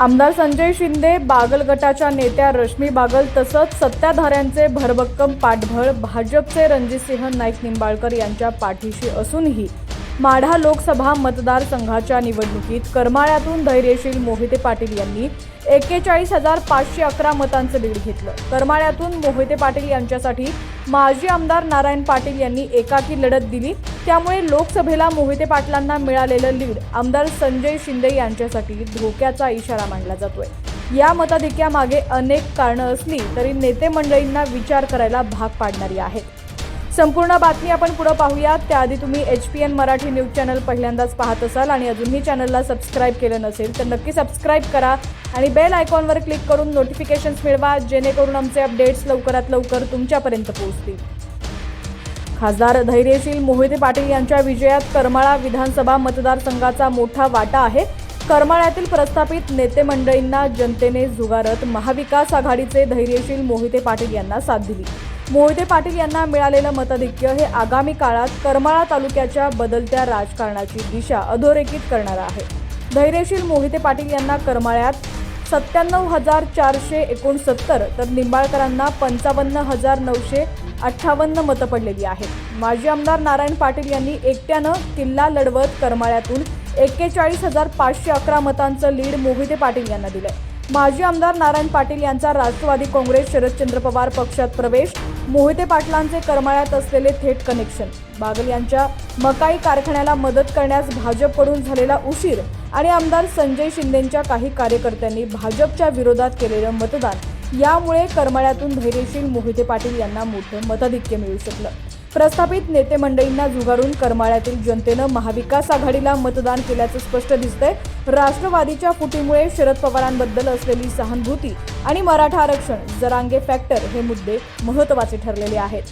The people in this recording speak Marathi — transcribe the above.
आमदार संजय शिंदे बागल गटाच्या नेत्या रश्मी बागल तसंच सत्ताधाऱ्यांचे भरभक्कम पाठबळ भाजपचे रणजितसिंह नाईक निंबाळकर यांच्या पाठीशी असूनही माढा लोकसभा मतदारसंघाच्या निवडणुकीत करमाळ्यातून धैर्यशील मोहिते पाटील यांनी एक्केचाळीस हजार पाचशे अकरा मतांचं लीड घेतलं. करमाळ्यातून मोहिते पाटील यांच्यासाठी माजी आमदार नारायण पाटील यांनी एकाकी लढत दिली. त्यामुळे लोकसभेला मोहिते पाटलांना मिळालेलं लीड आमदार संजय शिंदे यांच्यासाठी धोक्याचा इशारा मानला जातोय. या मताधिक्यामागे अनेक कारणं असली तरी नेते मंडळींना विचार करायला भाग पाडणारी आहेत. संपूर्ण बातमी आपण पुढे पाहूयात. त्याआधी तुम्ही H P N Marathi news channel पहिल्यांदाच पाहत असाल आणि अजूनही चॅनलला सबस्क्राईब केलं नसेल तर नक्की सबस्क्राईब करा आणि बेल आयकॉनवर क्लिक करून नोटिफिकेशन्स मिळवा जेणेकरून आमचे अपडेट्स लवकरात लवकर तुमच्यापर्यंत पोहोचतील. खासदार धैर्यशील मोहिते पाटील यांच्या विजयात करमाळा विधानसभा मतदारसंघाचा मोठा वाटा आहे. करमाळ्यातील प्रस्थापित नेते मंडळींना जनतेने झुगारत महाविकास आघाडीचे धैर्यशील मोहिते पाटील यांना साथ दिली. मोहिते पाटील यांना मिळालेलं मताधिक्य हे आगामी काळात करमाळा तालुक्याच्या बदलत्या राजकारणाची दिशा अधोरेखित करणारं आहे. धैर्यशील मोहिते पाटील यांना करमाळ्यात सत्त्याण्णव हजार चारशे एकोणसत्तर तर निंबाळकरांना पंचावन्न हजार नऊशे अठ्ठावन्न मतं पडलेली आहेत. माजी आमदार नारायण पाटील यांनी एकट्यानं किल्ला लढवत करमाळ्यातून एक्केचाळीस हजार पाचशे अकरा मतांचं लीड मोहिते पाटील यांना दिलं माजी आमदार नारायण पाटील यांचा राष्ट्रवादी काँग्रेस शरदचंद्र पवार पक्षात प्रवेश मोहिते पाटलांचे करमाळ्यात असलेले थेट कनेक्शन बागल यांच्या मकाई कारखान्याला मदत करण्यास भाजपकडून झालेला उशीर आणि आमदार संजय शिंदेंच्या काही कार्यकर्त्यांनी भाजपच्या विरोधात केलेलं मतदान यामुळे करमाळ्यातून धैर्यशील मोहिते पाटील यांना मोठं मताधिक्य मिळू शकलं. प्रस्थापित नेते मंडळींना जुगारून करमाळ्यातील जनतेनं महाविकास आघाडीला मतदान केल्याचं स्पष्ट दिसतंय. राष्ट्रवादीच्या फुटीमुळे शरद पवारांबद्दल असलेली सहानुभूती आणि मराठा आरक्षण जरांगे फॅक्टर हे मुद्दे महत्त्वाचे ठरलेले आहेत.